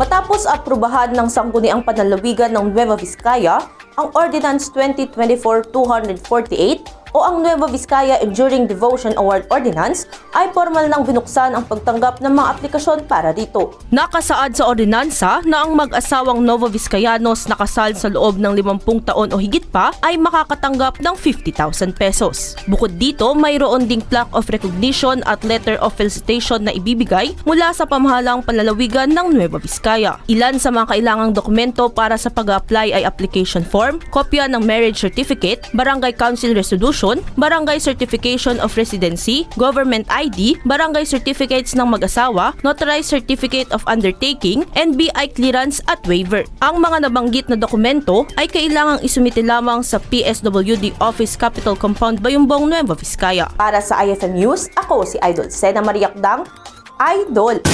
Matapos aprubahan ng Sangguniang Panlalawigan ng Nueva Vizcaya ang Ordinance 2024-248 o ang Nueva Vizcaya Enduring Devotion Award Ordinance ay formal nang binuksan ang pagtanggap ng mga aplikasyon para dito. Nakasaad sa ordinansa na ang mag-asawang Nova Vizcayanos na kasal sa loob ng 50 taon o higit pa ay makakatanggap ng 50,000 pesos. Bukod dito, mayroon ding plaque of recognition at letter of felicitation na ibibigay mula sa pamahalang panlalawigan ng Nueva Vizcaya. Ilan sa mga kailangang dokumento para sa pag-apply ay application form, kopya ng marriage certificate, barangay council resolution, barangay certification of residency, government ID, barangay certificates ng mag-asawa, notarized certificate of undertaking, NBI clearance at waiver. Ang mga nabanggit na dokumento ay kailangang isumite lamang sa PSWD Office Capital Compound Bayumbong, Nueva Vizcaya. Para sa IFM News, ako si Idol Sena Mariakdang, Idol!